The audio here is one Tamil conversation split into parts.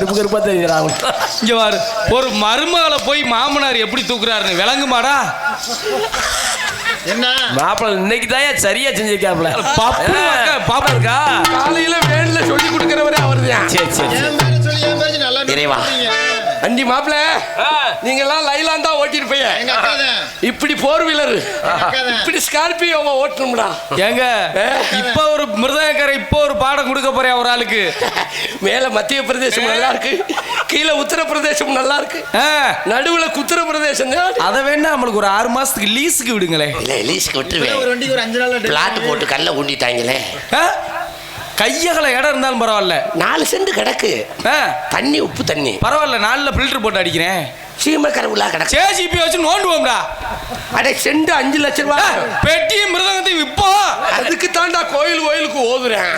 கருப்பு கருப்பா தெரியுறான் இங்க பாரு ஒரு மருமகளை போய் மாமனார் எப்படி தூக்குறாருன்னு விளங்குமாடா? என்ன? மாப்பிள்ள இன்னைக்கு தான் சரியா செஞ்சிருக்காப்ல பப்பு இருக்கா காலையில வேன்ல சொல்லி கொடுக்கறவரே அவர்தான். சரி சரி இறைவா. அண்டி மாப்பிள நீங்க எல்லாம் லைலான் தான் ஓட்டிருப்பீங்க தான் இப்படி போர் வீலர். இப்படி ஸ்கார்பியோவை ஓட்டணும்டா. ஏங்க இப்ப ஒரு மிருதங்கரை இப்ப ஒரு பாடம் கொடுக்க போறேன் ஒரு ஆளுக்கு. மேல மத்திய பிரதேசம் நல்லா இருக்கு கீழே உத்தரப்பிரதேசம் நல்லா இருக்கு ஆ, நடுவுல குத்திர பிரதேசம் தான். அதை வேணா நம்மளுக்கு ஒரு ஆறு மாசத்துக்கு லீஸுக்கு விடுங்களேன். இல்ல லீஸ்க்கு விட்டுருவேன். ஒரு வண்டிக்கு ஒரு அஞ்சு நாள் பிளாட் போட்டு கல்ல ஊண்டிட்டாங்களே. ஆ? கையகல இடம் இருந்தாலும் பரவாயில்ல. நாலு செண்டு கிடக்கு. ஆ, தண்ணி உப்பு தண்ணி. பரவாயில்ல நாலுல ஃபில்டர் போட்டு அடிக்கிறேன். சீம கரவுலா கிடக்கு. சேஜிபி வச்சு நோண்டுவோம்டா. அடே செண்டு அஞ்சு லட்சம் ஆ, ரூபாய் பெட்டியும் மிருதங்கத்தையும் விப்போம் அதுக்கு தாண்டா கோயில் கோயிலுக்கு ஓதுறேன்.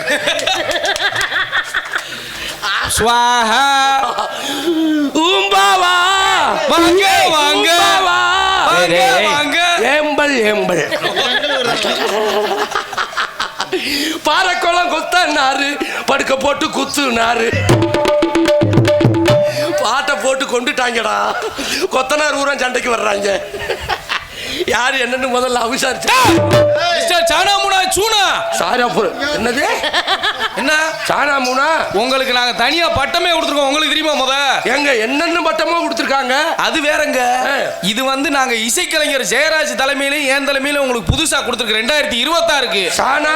ஸ்வாஹா ஊம்பாவா வாங்க வாங்க. வாங்க ஏம்பல் ஏம்பல். பாறைக்குளம் படுக்க போட்டு குத்துனாரு. பாட்டை போட்டு கொண்டுட்டாங்கடா. கொத்தனார் ஊரம் சண்டைக்கு வர்றாங்க. யார் என்னன்னு முதல்ல விசாரிச்சா மிஸ்டர் சானாமுனா சூனா! சாரா என்னது? என்ன? சானா மூணா உங்களுக்கு நாங்க தனியா பட்டமே கொடுத்துருக்கோம். உங்களுக்கு தெரியுமா முத? எங்க என்னென்ன பட்டமா கொடுத்துருக்காங்க? அது வேறங்க. இது வந்து நாங்க இசைக்கலைஞர் ஜெயராஜ் தலைமையிலும் என் தலைமையிலும் உங்களுக்கு புதுசா கொடுத்துருக்கு ரெண்டாயிரத்தி இருபத்தாறுக்கு. சானா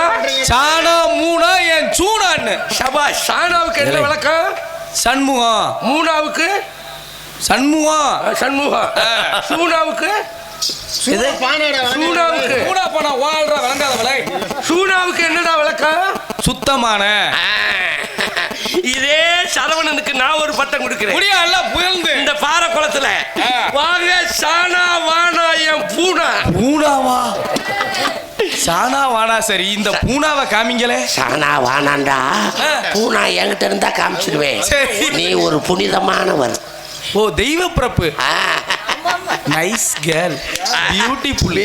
சானா மூணா என் சூனான்னு. சபா சானாவுக்கு என்ன விளக்கம்? சண்முகம் மூணாவுக்கு? சண்முகம் சண்முகம் சூனாவுக்கு? பானாடா சூனாவுக்கு மூணா போனா வாழ்ற விளங்காத விலை சூனாவுக்கு என்னடா விளக்கம்? சுத்தமான. இதே சரவணனுக்கு நான் ஒரு பட்டம் கொடுக்கிறேன். முடியா எல்லாம் புயல்ந்து இந்த பாறை குளத்துல. வாங்க சானா வானா என் பூனா. பூனாவா? சானா வானா சரி இந்த பூனாவை காமிங்களே. சானா வானாண்டா. பூனா என்கிட்ட இருந்தா காமிச்சிருவேன். சரி. நீ ஒரு புனிதமானவர். ஓ தெய்வ பிறப்பு. நைஸ் கேர்ள் பியூட்டிஃபுல்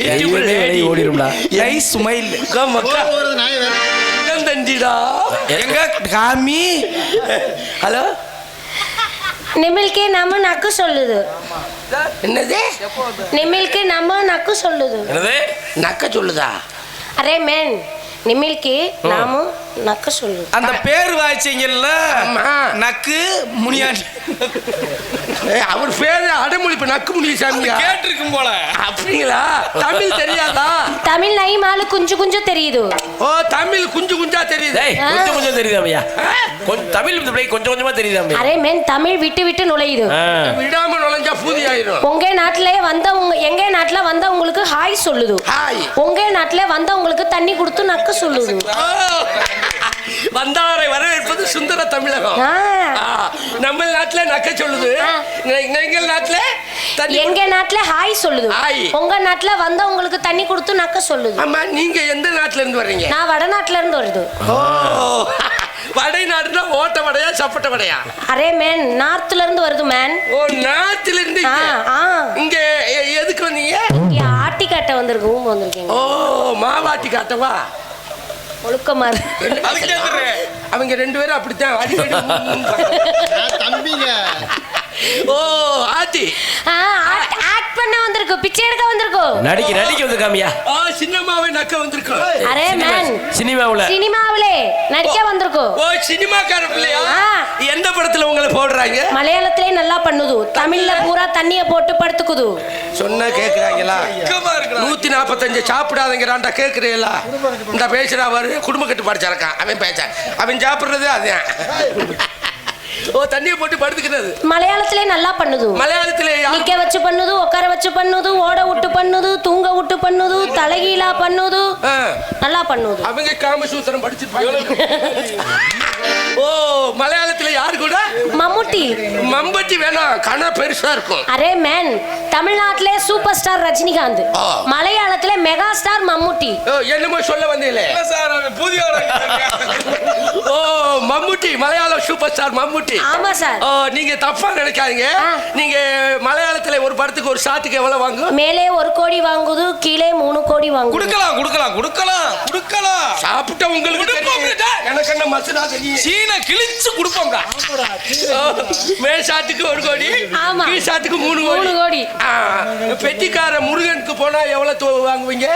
ஓடிடும்டா. நைஸ் ஸ்மைல் தஞ்சிடா எங்க? காமி. ஹலோ? நிமிழ்க்கு நம்ம நக்கு சொல்லுது. என்னது? நிமிழ்க்கு நம்ம நக்கு சொல்லுது. என்னது? நக்க சொல்லுதா? Array man. நிமிழ்க்கு நாமும் நக்க சொல்லு அந்த பேர் வாய்ச்சிங்கல்ல? நக்கு முனியாண்டி அவர் பேரு அடமொழிப்பு நக்கு முனி சாமி கேட்டிருக்கும் போல. அப்படிங்களா? தமிழ் தெரியாதா? தமிழ் நைமாலு குஞ்சு குஞ்சு தெரியுது. ஓ தமிழ் டேய் கொஞ்சம் கொஞ்சம் தெரியுதாமையா கொஞ்சம் தமிழ் கொஞ்சம் கொஞ்சமா தெரியுதாமையா அரே மேன் தமிழ் விட்டு விட்டு நுழையுது. விடாம நுழைஞ்சா பூதி ஆயிடும் உங்க நாட்டிலே வந்தவங்க எங்க நாட்டுல வந்தவங்களுக்கு ஹாய் சொல்லுது. உங்க நாட்டுல வந்தவங்களுக்கு தண்ணி கொடுத்து நக்கு சொல்லுது. வந்தாரை வரவேற்பது சுந்தர தமிழகம். நம்ம நாட்டுல நக்க சொல்லுது. ஆ. எங்க- எங்க நாட்டுல எங்க நாட்டுல ஹாய் சொல்லுது. உங்க நாட்டுல வந்த உங்களுக்கு தண்ணி கொடுத்து நக்க சொல்லுது. ஆமா நீங்க எந்த நாட்டுல இருந்து வர்றீங்க? நான் வடநாட்டுல இருந்து வருது. வடை நாடுனா ஓட்ட வடையா சப்பட்ட வடையா? அரே மேன் நார்த்ல இருந்து வருது மேன் ஓ நாட்டுல இருந்து இங்க. எதுக்கு வந்தீங்க? இங்க ஆட்டி காட்ட வந்திருக்கு வந்திருக்கீங்க. ஓ மாவாட்டி காட்டவா ஒழுக்கமா அவங்க ரெண்டு பேரும் அப்படித்தான் அடிக்கடி தம்பிங்க. ஓ ஆட்டி ஆ, ஆக்ட் ஆக்ட் பண்ண வந்திருக்கு. பிச்சை எடுக்க நடிக்க நடிக்க வந்து காமியா. ஆ சின்னம்மாவை நக்க வந்திருக்கோம் அரே மேன். சினிமாவுல. சினிமாவிலே நடிக்க வந்திருக்கு ஓ சினிமாக்கார பிள்ளையா. எந்த படத்துல உங்களை போடுறாங்க? மலையாளத்திலே நல்லா பண்ணுது. தமிழ்ல பூரா தண்ணிய போட்டு படுத்துக்குது. சொன்னா கேக்குறாங்களா. நூத்தி நாற்பத்தஞ்சு சாப்பிடாதங்கிறான்டா கேக்குறீங்களா? இந்த பேசுறா பாரு குடும்ப கட்டு படிச்சிருக்கான். அவன் பேச அவன் சாப்பிடுறது அதான். ஓ தண்ணியை போட்டு படுத்துக்கிறது மலையாளத்திலே நல்லா பண்ணுது. மலையாளத்துல நிக்க வச்சு பண்ணுது உட்கார வச்சு பண்ணுது ஓட விட்டு பண்ணுது தூங்க விட்டு பண்ணுது தலைகீழா பண்ணுது. நல்லா பண்ணுது. அவங்க காமசூத்திரம் படிச்சிருப்பாங்க. ஓ மலையாளத்துல யாரு கூட? மம்முட்டி. மம்பட்டி வேணாம் கண பெருசா இருக்கும். அரே மேன் தமிழ்நாட்டிலே சூப்பர் ஸ்டார் ரஜினிகாந்த். மலையாளத்திலே மெகா ஸ்டார் மம்முட்டி. ஓ, என்னமோ சொல்ல வந்தீங்களே. சார் புதிய மம்முட்டி மலையாளம் சூப்பர் ஸ்டார் மம்முட்டி. ஆமா சார். ஓ நீங்க தப்பா நினைக்காதீங்க. நீங்க மலையாளத்துல ஒரு படத்துக்கு ஒரு ஷாட்டுக்கு எவ்வளவு வாங்கும்? மேலே ஒரு கோடி வாங்குது கீழே மூணு கோடி வாங்குது. கொடுக்கலாம் கொடுக்கலாம் கொடுக்கலாம் கொடுக்கலாம். சாப்பிட்ட உங்களுக்கு. எனக்கு என்ன மசுனா தெரியும்? சீனை கிழிச்சு கொடுப்போங்க மேல் சாத்துக்கு ஒரு கோடி ஆமா. கீழ் சாத்துக்கு மூணு கோடி. மூணு கோடி. பெட்டிக்கார முருகனுக்கு போனா எவ்வளவு வாங்குவீங்க?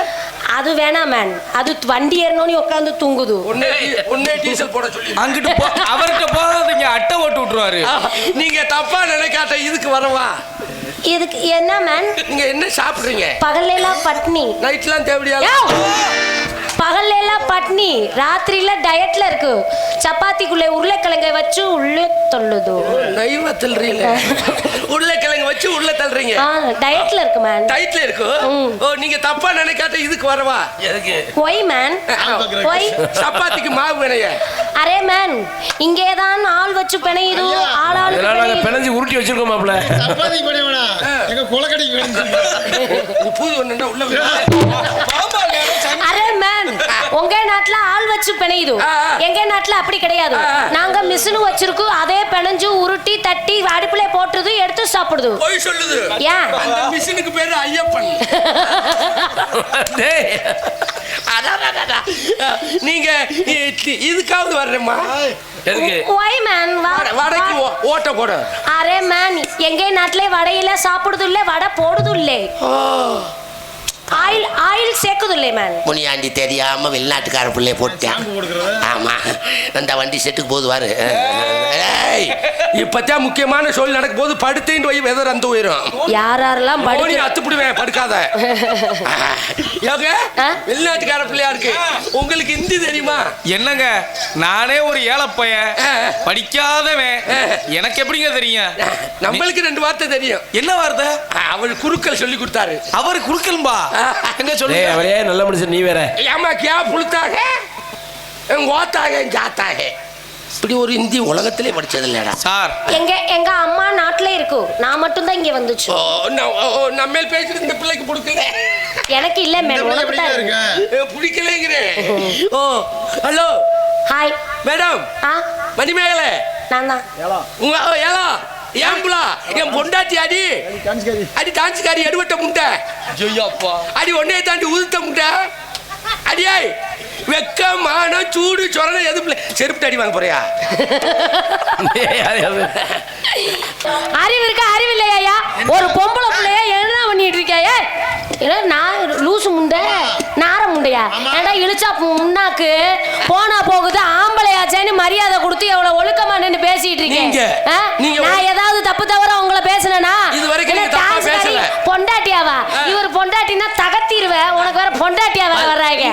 அது வேணாம் மேன் அது வண்டி ஏறணும்னு உட்காந்து தூங்குது. ஒன்னே டீசல் போட சொல்லி. அங்கிட்டு போ அவர்கிட்ட போகாதீங்க அட்டை ஓட்டு விட்டுருவாரு. நீங்க தப்பா நினைக்காத இதுக்கு வரவா? இதுக்கு என்ன மேன் நீங்க என்ன சாப்பிடுறீங்க? பகல்ல பட்னி. நைட்லாம் தேவையா யோவ்! பகல்ல எல்லாம் பட்னி ராத்திரில டயட்ல இருக்கு. சப்பாத்திக்குள்ள உருளைக்கிழங்கை வச்சு உள்ளே தொல்லுது நைவா தள்ளுறீங்க உருளைக்கிழங்கு வச்சு உள்ள தள்ளுறீங்க. ஆ டயட்ல இருக்கு மேன் டைட்ல இருக்கு? ம். ஓ நீங்க தப்பா நினைக்காத இதுக்கு வரவா? எதுக்கு? ஒய் மேன் ஒய் சப்பாத்திக்கு மாவு வினைய அரே மேன் இங்கேதான் ஆள் வச்சு பிணையுது. ஆள் இதெல்லாம் நாங்க. பிணைஞ்சு உருட்டி வச்சிருக்கோம் மாப்ள சப்பாத்தி பண்ண வேணாம். எங்க குளக்கடைக்கு வேணும் பூ ஒண்ணுண்டா உள்ள உங்க நாட்டுல ஆள் வச்சு பிணையுது. எங்க நாட்டுல அப்படி கிடையாது. நாங்க மிஷினு வச்சிருக்கோம் அதே பிணைஞ்சு உருட்டி தட்டி அடுப்புல போட்டுறது எடுத்து சாப்பிடுது. பொய் சொல்லுது. ஏன்? அந்த மிஷினுக்கு பேரு ஐயப்பன். டேய். நீங்க இதுக்காவது வர்றேம்மா எதுக்கு? ஒய் மேன் வடைக்கு ஓ- ஓட்ட போட. அரே மேன் எங்க நாட்டுல வடையில சாப்பிடுது இல்ல வடை போடுது இல்ல ஆயில் ஆயில் சேர்க்குது இல்ல மேன் முனியாண்டி தெரியாம வெளிநாட்டுக்கார பிள்ளைய போட்டேன். ஆமா. அந்த வண்டி செட்டுக்கு போது வாரு ஏய், இப்பதான் முக்கியமான சொல் நடக்கும் போது படுத்தேன் போய் வெதர் அந்த உயிரும். யார் யாரெல்லாம் படிக்க அத்துப்பிடுவேன் படுக்காத? வெளிநாட்டுக்கார பிள்ளையா இருக்கு. உங்களுக்கு ஹிந்தி தெரியுமா? என்னங்க? நானே ஒரு ஏழை பையன். படிக்காதவன். எனக்கு எப்படிங்க தெரியும்? நம்மளுக்கு ரெண்டு வார்த்தை தெரியும். என்ன வார்த்தை? அவள் குருக்கள் சொல்லி கொடுத்தாரு. அவர் குடுக்கலும்பா எங்க சொல்லுங்க அவரே நல்ல மனுஷன் நீ வேற. ஏமா கியா புளுத்தாக ஓத்தாக ஜாத்தாக? இப்படி ஒரு இந்தி உலகத்திலே படிச்சது இல்லடா சார். எங்க எங்க அம்மா நாட்டுல இருக்கு நான் மட்டும் தான் இங்க வந்துச்சு. நம்ம பேசிட்டு இந்த பிள்ளைக்கு பிடிக்கல? எனக்கு இல்ல பிள்ளை உனக்கு தான் இருக்கு. பிடிக்கலைங்கிறேன். ஓ ஹலோ. ஹாய். மேடம். ஆ? மணிமேகலை. நான் தான். உங்க ஓ, ஏலா. ஏன் புலா என் பொண்டாட்டி அடி. அடி டான்ஸ்காரி எடுவட்ட ஐயோப்பா அடி ஒன்னே தாண்டி உதுத்த முண்டை அடியாய். வெக்கமான சூடு சொரணை எது பிள்ளை செருப்பு அடி வாங்க போறியா? அறிவு இருக்கா? அறிவு இல்லையா ஒரு பொம்பளை பிள்ளைய என்ன பண்ணிட்டு இருக்காய ஏன்னா நான் லூசு முண்டை நார முண்டையா? ஏன்டா இழுச்சா முன்னாக்கு. போனா போகுது ஆம்பளையாச்சேன்னு மரியாதை கொடுத்து எவ்வளவு ஒழுக்கமா நின்னு பேசிட்டு? நீங்க நான் ஏதாவது தப்பு தவிர உங்களை பேசல. பொண்டாட்டியாவா. இவர் பொண்டாட்டினா தகத்திருவேன் உனக்கு வேற பொண்டாட்டியா வேற வர்றாங்க.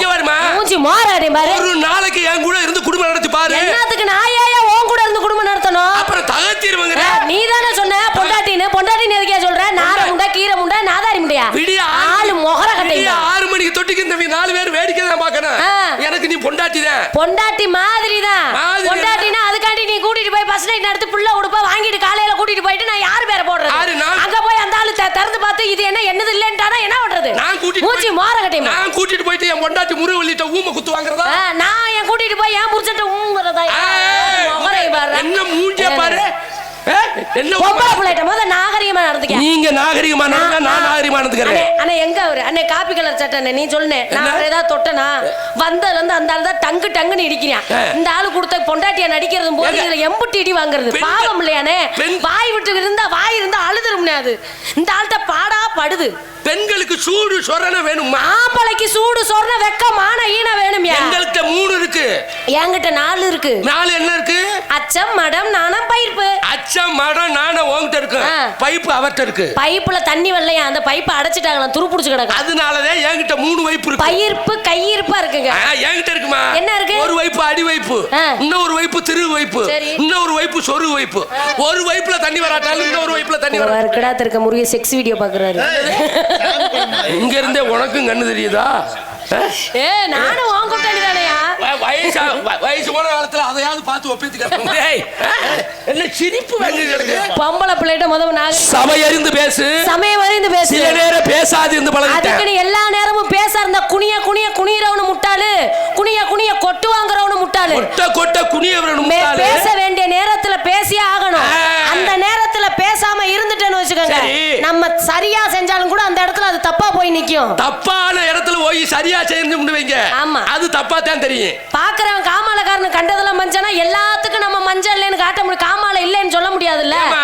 மோராடி பாரு. ஒரு நாளைக்கு என் கூட இருந்து குடும்பம் நடத்தி பாரு. என்னத்துக்கு நான் ஏன் உன் கூட இருந்து குடும்பம் நடத்தணும்? அப்புறம் தகத்திருவங்க நீ தானே சொன்ன பொண்டாட்டின்னு. பொண்டாட்டின்னு எதுக்கே சொல்ற? நார முண்டை கீரை முண்டை நாதாரி முண்டையா? விடிய ஆளு முகர கட்டைங்க ஆறு மணிக்கு தொட்டிக்கு இந்த நாலு பேர் வேடிக்கை தான் பாக்கணும். எனக்கு நீ பொண்டாட்டி தான். பொண்டாட்டி மாதிரி தான். பொண்டாட்டினா அதுக்காண்டி நீ கூட்டிட்டு போய் பஸ் நைட் நடத்து புள்ள உடுப்ப வாங்கிட்டு காலையில கூட்டிட்டு போயிட்டு நான் யார் பேரை நான்? அங்க போய் அந்த ஆளு திறந்து பார்த்து இது என்ன என்னது இல்லன்ட்டானா என்ன பண்றது நான் கூட்டிட்டு மூச்சி போய்- மோர கட்டைமா. நான் கூட்டிட்டு போயிட்டு என் பொண்டாட்டி முருகவள்ளிட்ட ஊமை குத்து வாங்குறதா நான் என் கூட்டிட்டு போய் என் புடிச்சிட்டு ஊங்குறதா? என்ன மூஞ்சிய பாரு. ஏ, என்ன பொம்பளை நாகரிகமா நடந்துக்க. நீங்க நாகரிகமா நடந்தா நான் நாகரிகமா அண்ணே, நடந்துக்கிறேன். அண்ணே எங்க அவரு? அண்ணே காப்பி கலர் சட்டை நீ சொல்லுனேன் நான்? அவரை ஏதாவது தொட்டனா? வந்ததுல இருந்து அந்த ஆள் தான் டங்கு டங்குன்னு இடிக்கிறான். இந்த ஆளு கொடுத்த பொண்டாட்டிய நடிக்கிறதும் போது? இதுல எம்புட்டு இடி வாங்குறது. பாவம் இல்லையானே பெண்- வாய் விட்டு இருந்தா வாய் இருந்தா அது. இந்த ஆள்கிட்ட பாடா படுது. பெண்களுக்கு சூடு சொரண வேணுமா? ஆம்பளைக்கு சூடு சொர்ண வெக்க மான ஈன வேணும்யா? எங்கள்கிட்ட மூணு இருக்கு. என்கிட்ட நாலு இருக்கு. நாலு என்ன இருக்கு? அச்சம் மடம் நாணம் பயிர்ப்பு. அச்சம் மடம் நானும் உங்ககிட்ட இருக்கு. பைப்பு அவர்கிட்ட இருக்கு. பைப்புல தண்ணி வரலையா? அந்த பைப்பை அடைச்சிட்டாங்களாம் துரு புடிச்சு கிடக்கு. அதனாலதான் என்கிட்ட மூணு வைப்பு இருக்கு. பயிர்ப்பு கையிருப்பா இருக்குங்க. என்கிட்ட இருக்குமா? என்ன இருக்கு? ஒரு வைப்பு அடி வைப்பு. இன்னொரு வைப்பு திரு வைப்பு. இன்னொரு வைப்பு சொரு வைப்பு. ஒரு வைப்புல தண்ணி வராட்டாலும் இன்னொரு வைப்புல தண்ணி வர இருக்கடா இருக்க முருகன் செக்ஸ் வீடியோ பாக்குறாரு. இங்க இருந்தே உனக்கும் கண்ணு தெரியுதா? ஏ நானும் உன் கூட்டாளி தானையா வயசா வயசு போன காலத்துல அதையாவது பார்த்து ஒப்பித்துக்க டேய் என்ன சிரிப்பு வாங்கி கிடக்கு பொம்பளை பிள்ளைகிட்ட முதல் நாக சமையறிந்து பேசு. சமயம் வரைந்து பேசு. சில நேரம் பேசாது இருந்து பழகிட்டேன் எல்லா நேரமும் பேச இருந்தா குனிய குனிய குனியறவனு முட்டாளு. குனிய குனிய கொட்டு வாங்குறவனு முட்டாளு. கொட்ட கொட்ட குனிய வரணும் மே- முட்டாளு. பேச வேண்டிய நேரத்துல பேசியே ஆகணும். அந்த இருந்துட்டேன்னு வச்சுக்கோங்க. நம்ம சரியா செஞ்சாலும் கூட அந்த இடத்துல அது தப்பா போய் நிக்கும் தப்பான இடத்துல போய் சரியா செஞ்சு முடிவீங்க ஆமா. அது தப்பா தான் தெரியும் பாக்குறவன் காமாலக்காரன் கண்டதெல்லாம் மஞ்சனா எல்லாத்துக்கும் நம்ம மஞ்சள் இல்லைன்னு காட்ட முடியும் காமால இல்லைன்னு சொல்ல முடியாதுல்ல ஆமா,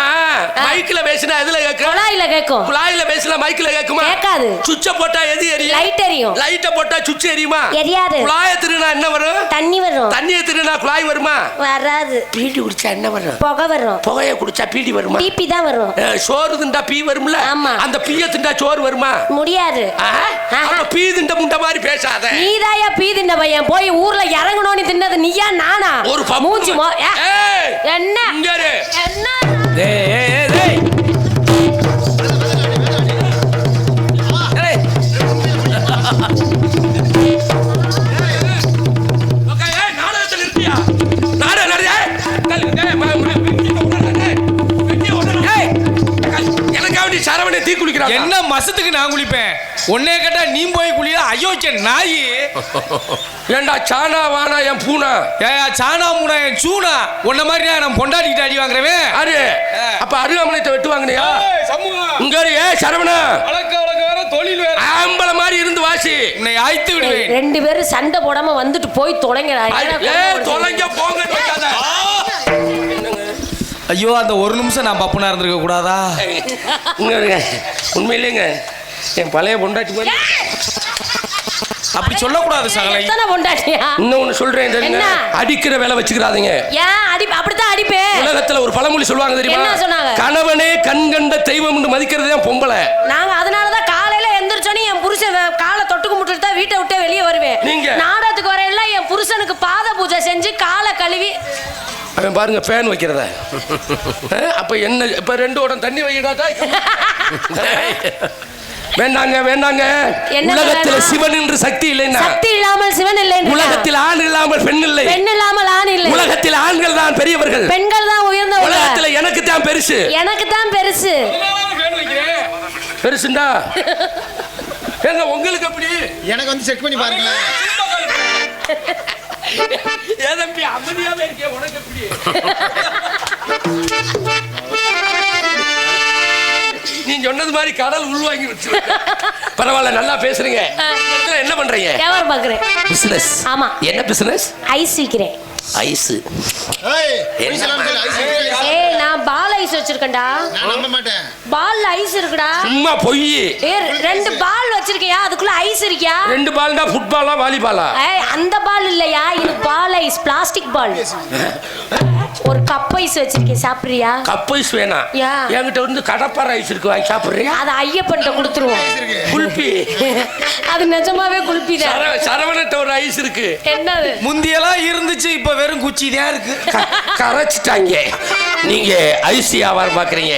மைக்ல பேசினா எதுல கேட்கும் குழாயில கேக்கும் குழாயில பேசினா மைக்ல கேட்குமா? கேட்காது. சுவிட்ச போட்டா எது எரியும்? லைட் எரியும். லைட்ட போட்டா சுவிட்ச் எரியுமா? எரியாது. குழாய திருனா என்ன வரும்? தண்ணி வரும். தண்ணியை திருனா குழாய் வருமா? வராது. பீடி குடிச்சா என்ன வரும்? புகை வரும். புகைய குடிச்சா பீடி வருமா? பிபி தான் வரும். சோறு திண்டா பீ வரும்ல? ஆமா. அந்த பீய திண்டா சோறு வருமா? முடியாது. அப்ப பீ திண்ட முண்ட மாதிரி பேசாத. நீதாயா பீ தின்ன பையன்? போய் ஊர்ல இறங்கணும்னு தின்னது நீயா நானா? ஒரு பப்பு- மூஞ்சி மோ ஏ, ஏய், என்ன. என்ன? குளிக்கிறான் என்ன மசத்துக்கு நான் குளிப்பேன்? உன்னைய கேட்டா நீ போய் குளியா அயோக்கிய நாயி. ஏண்டா சானா வானா என் பூனா? ஏயா சாணா மூணா என் சூனா. உன்ன மாதிரி நான் பொண்டாட்டிக்கிட்ட அடி வாங்குறவன்? அரு அப்ப அருகாமலத்தை வெட்டு வாங்கினியா? இங்க ஏ சரவணா. வழக்க வழக்க வேற தொழில் வேற. ஆம்பளை மாதிரி இருந்து வாசி. உன்னை ஆய்த்து விடுவேன். ரெண்டு பேரும் சண்டை போடாம வந்துட்டு போய் தொலைங்கடா. ஏ தொலைங்க போங்க. ஐயோ அந்த ஒரு நிமிஷம் நான் பப்புனா இருந்திருக்க கூடாதா? உண்மையிலேங்க என் பழைய பொண்டாட்டி மாதிரி. அப்படி சொல்லக்கூடாது சகலை. பொண்டாட்டியா? இன்னொன்னு சொல்றேன் தெரியுங்க? அடிக்கிற வேலை வச்சுக்கிறாதீங்க. அப்படித்தான் அடிப்பேன் உலகத்துல ஒரு பழமொழி சொல்லுவாங்க தெரியுமா? என்ன சொன்னாங்க? கணவனே கண் கண்ட தெய்வம் என்று மதிக்கிறது தான் பொம்பளை. நாங்க அதனாலதான் காலையில எந்திரிச்சோனே என் புருஷன் காலை தொட்டு கும்பிட்டுட்டு தான் வீட்டை விட்டே வெளியே வருவேன். நீங்க? நாடகத்துக்கு வரையில என் புருஷனுக்கு பாத பூஜை செஞ்சு காலை கழுவி அவன் பாருங்க ஃபேன் வைக்கிறத. அப்ப என்ன இப்ப ரெண்டு உடம் தண்ணி வைக்கிறாட்டா வேண்டாங்க வேண்டாங்க. உலகத்துல? சிவன் என்று சக்தி இல்லைன்னா சக்தி இல்லாமல் சிவன் இல்லை உலகத்தில் ஆண் இல்லாமல் பெண் இல்லை. பெண் இல்லாமல் ஆண் இல்லை. உலகத்தில் ஆண்கள் தான் பெரியவர்கள். பெண்கள் தான் உயர்ந்தவங்க உலகத்துல எனக்கு தான் பெருசு. எனக்கு தான் பெருசு. பெருசுண்டா? ஏங்க உங்களுக்கு எப்படி? எனக்கு வந்து செக் பண்ணி பாருங்களேன். ஏன் தம்பி அமைதியாவே இருக்கே உனக்கு எப்படி? நீ சொன்னது மாதிரி கடல் உள்வாங்கி வச்சு பரவாயில்ல நல்லா பேசுறீங்க. என்ன பண்றீங்க? வியாபாரம் பாக்குறேன் பிசினஸ் ஆமா. என்ன பிசினஸ் ஐஸ் விக்கிறேன். ஐஸ் ஏய். ஏய் நான் பால் ஐஸ் வச்சிருக்கேன்டா. நான் நம்ப மாட்டேன். பால்ல ஐஸ் இருக்குடா. சும்மா பொய். ஏ ரெண்டு பால் வச்சிருக்கியா? அதுக்குள்ள ஐஸ் இருக்கியா? ரெண்டு பால்னா ஃபுட்பாலா வாலிபாலா ஏய் அந்த பால் இல்லையா? இது பால் ஐஸ் பிளாஸ்டிக் பால். ஒரு கப் ஐஸ் வச்சிருக்கேன் சாப்பிடுறியா? கப் ஐஸ் வேணாம். என்கிட்ட வந்து கடப்பாறை ஐஸ் இருக்கு வாங்கி சாப்பிடுறியா? அதை ஐயப்பன்ட்ட கொடுத்துருவோம். குல்பி. அது நிஜமாவே குளிப்பிதான் சர சரவணட்ட ஒரு ஐஸ் இருக்கு. என்னது? முந்தியெல்லாம் இருந்துச்சு இப்ப வெறும் குச்சி தான் இருக்கு. கரைச்சிட்டாங்க. நீங்க ஐஸ் வியாபாரம் பாக்குறீங்க.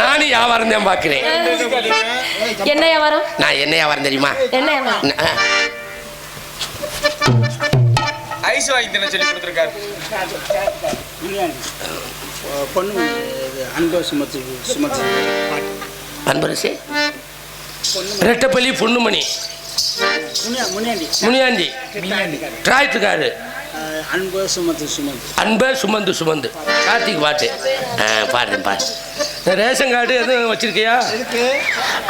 நானும் வியாபாரம் தான் பாக்குறேன். என்ன வியாபாரம்? நான் என்ன வியாபாரம் தெரியுமா? என்ன ஐஸ் வாங்கி தின சொல்லி கொடுத்துருக்காரு. பொண்ணு இது அன்பு சுமத்து சுமத்து பாட்டு அன்பரசே. ரெட்டப்பள்ளி பொண்ணுமணி. முனியா முனியாண்டி. முனியாண்டி. டிராய்த்துக்காரு அன்பு சுமத்து சுமத்து அன்பை சுமந்து சுமந்து. கார்த்திக் பாட்டு. ஆ, பாடுறேன் பாடு. ரேஷன் கார்டு எதுவும் வச்சிருக்கியா?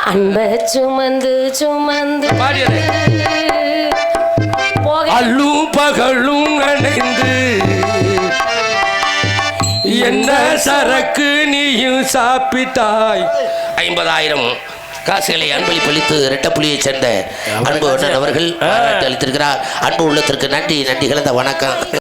அன்ப சுமந்து சுமந்து பாடியது. அல்லும் பகலும் அணைந்து. என்ன சரக்கு நீயும் சாப்பிட்டாய். ஐம்பதாயிரம். காசுகளை அன்பளிப்பளித்து ரெட்டப்புலியைச் சேர்ந்த அன்பு அண்ணன் அவர்கள் அளித்திருக்கிறார். அன்பு உள்ளத்திற்கு நன்றி நன்றி கலந்த வணக்கம்.